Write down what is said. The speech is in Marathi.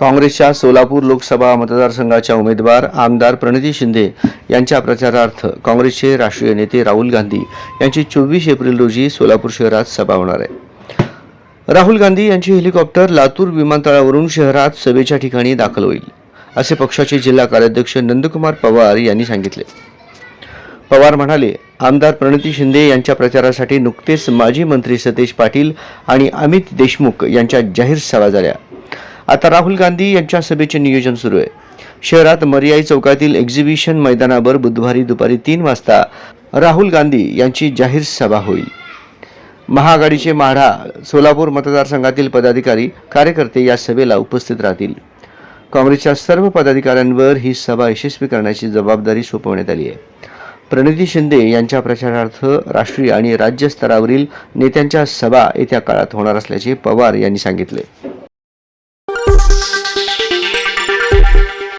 काँग्रेसच्या सोलापूर लोकसभा मतदारसंघाच्या उमेदवार आमदार प्रणिती शिंदे यांच्या प्रचारार्थ काँग्रेसचे राष्ट्रीय नेते राहुल गांधी यांची चोवीस एप्रिल रोजी सोलापूर शहरात सभा होणार आहे. राहुल गांधी यांची हेलिकॉप्टर लातूर विमानतळावरून शहरात सभेच्या ठिकाणी दाखल होईल असे पक्षाचे जिल्हा कार्याध्यक्ष नंदकुमार पवार यांनी सांगितले. पवार म्हणाले आमदार प्रणिती शिंदे यांच्या प्रचारासाठी नुकतेच माजी मंत्री सतेज पाटील आणि अमित देशमुख यांच्या जाहीर सभा झाल्या. आता राहुल गांधी यांच्या सभेचे नियोजन सुरू आहे. शहरात मर्याई चौकातील एक्झिबिशन मैदानावर बुधवारी दुपारी तीन वाजता राहुल गांधी यांची जाहीर सभा होईल. महाआघाडीचे माढा सोलापूर मतदारसंघातील पदाधिकारी कार्यकर्ते या सभेला उपस्थित राहतील. काँग्रेसच्या सर्व पदाधिकाऱ्यांवर ही सभा यशस्वी करण्याची जबाबदारी सोपवण्यात आली आहे. प्रणिती शिंदे यांच्या प्रचारार्थ राष्ट्रीय आणि राज्य स्तरावरील नेत्यांच्या सभा येत्या काळात होणार असल्याचे पवार यांनी सांगितले.